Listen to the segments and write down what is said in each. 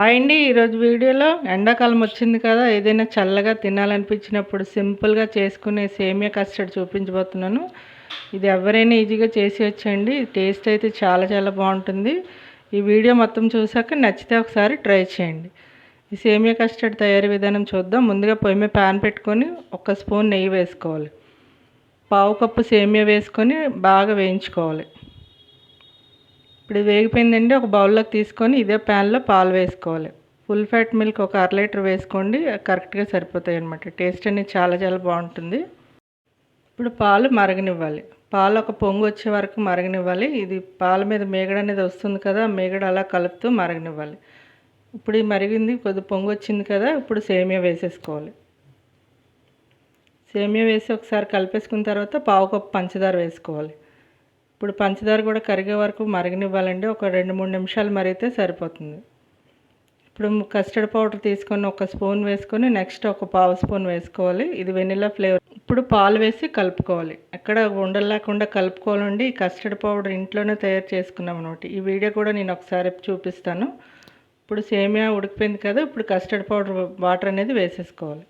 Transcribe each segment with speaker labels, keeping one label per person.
Speaker 1: Hi అండి ఈరోజు వీడియోలో ఎండాకాలం వచ్చింది కదా ఏదైనా చల్లగా తినాలనిపించినప్పుడు సింపుల్గా చేసుకునే సేమియా కస్టర్డ్ చూపించబోతున్నాను. ఇది ఎవరైనా ఈజీగా చేసి వచ్చండి టేస్ట్ అయితే చాలా చాలా బాగుంటుంది. ఈ వీడియో మొత్తం చూసాక నచ్చితే ఒకసారి ట్రై చేయండి. ఈ సేమియా కస్టర్డ్ తయారీ విధానం చూద్దాం. ముందుగా పొయ్యి మీద ప్యాన్ పెట్టుకొని ఒక స్పూన్ నెయ్యి వేసుకోవాలి. పావు కప్పు సేమియా వేసుకొని బాగా వేయించుకోవాలి. ఇప్పుడు వేగిపోయిందండి ఒక బౌల్లోకి తీసుకొని ఇదే ప్యాన్లో పాలు వేసుకోవాలి. ఫుల్ ఫ్యాట్ మిల్క్ ఒక అర లీటర్ వేసుకోండి కరెక్ట్గా సరిపోతాయి అనమాట టేస్ట్ అనేది చాలా చాలా బాగుంటుంది. ఇప్పుడు పాలు మరగనివ్వాలి. పాలు ఒక పొంగు వచ్చే వరకు మరగనివ్వాలి. ఇది పాల మీద మేగడ అనేది వస్తుంది కదా మేగడ అలా కలుపుతూ మరగనివ్వాలి. ఇప్పుడు మరిగింది కొద్ది పొంగు వచ్చింది కదా ఇప్పుడు సేమియా వేసేసుకోవాలి. సేమియా వేసి ఒకసారి కలిపేసుకున్న తర్వాత పావు కప్పు పంచదార వేసుకోవాలి. ఇప్పుడు పంచదార కూడా కరిగే వరకు మరగనివ్వాలండి. ఒక రెండు మూడు నిమిషాలు మరిగితే సరిపోతుంది. ఇప్పుడు కస్టర్డ్ పౌడర్ తీసుకొని ఒక స్పూన్ వేసుకొని నెక్స్ట్ ఒక పావు స్పూన్ వేసుకోవాలి. ఇది వెనిలా ఫ్లేవర్. ఇప్పుడు పాలు వేసి కలుపుకోవాలి. ఎక్కడ ఉండలు లేకుండా కలుపుకోవాలండి. ఈ కస్టర్డ్ పౌడర్ ఇంట్లోనే తయారు చేసుకున్నాం అనమాట ఈ వీడియో కూడా నేను ఒకసారి చూపిస్తాను. ఇప్పుడు సేమియా ఉడికిపోయింది కదా ఇప్పుడు కస్టర్డ్ పౌడర్ వాటర్ అనేది వేసేసుకోవాలి.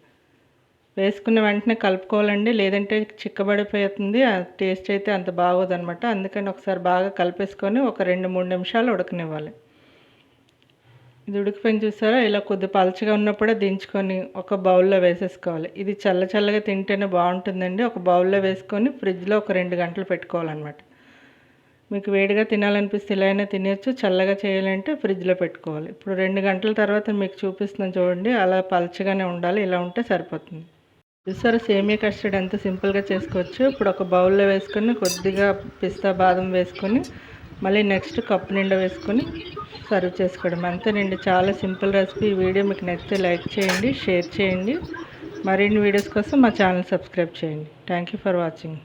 Speaker 1: వేసుకున్న వెంటనే కలుపుకోవాలండి. లేదంటే చిక్కబడిపోతుంది. టేస్ట్ అయితే అంత బాగోదు అనమాట అందుకని ఒకసారి బాగా కలిపేసుకొని ఒక రెండు మూడు నిమిషాలు ఉడకనివ్వాలి. ఇది ఉడికిపోయిన చూసారా? ఇలా కొద్ది పలచగా ఉన్నప్పుడే దించుకొని ఒక బౌల్లో వేసేసుకోవాలి. ఇది చల్ల చల్లగా తింటేనే బాగుంటుందండి. ఒక బౌల్లో వేసుకొని ఫ్రిడ్జ్లో ఒక రెండు గంటలు పెట్టుకోవాలన్నమాట. మీకు వేడిగా తినాలనిపిస్తే ఇలా అయినా తినేయచ్చు. చల్లగా చేయాలంటే ఫ్రిడ్జ్లో పెట్టుకోవాలి. ఇప్పుడు రెండు గంటల తర్వాత మీకు చూపిస్తున్నాను చూడండి. అలా పలచగానే ఉండాలి. ఇలా ఉంటే సరిపోతుంది. చూసారా? సేమియా కస్టర్డ్ ఎంత సింపుల్గా చేసుకోవచ్చు. ఇప్పుడు ఒక బౌల్లో వేసుకొని కొద్దిగా పిస్తా బాదం వేసుకొని మళ్ళీ నెక్స్ట్ కప్పు నిండా వేసుకొని సర్వ్ చేసుకోవడం. అంతేనండి. చాలా సింపుల్ రెసిపీ. ఈ వీడియో మీకు నచ్చితే లైక్ చేయండి షేర్ చేయండి. మరిన్ని వీడియోస్ కోసం మా ఛానల్ సబ్స్క్రైబ్ చేయండి. Thank for watching.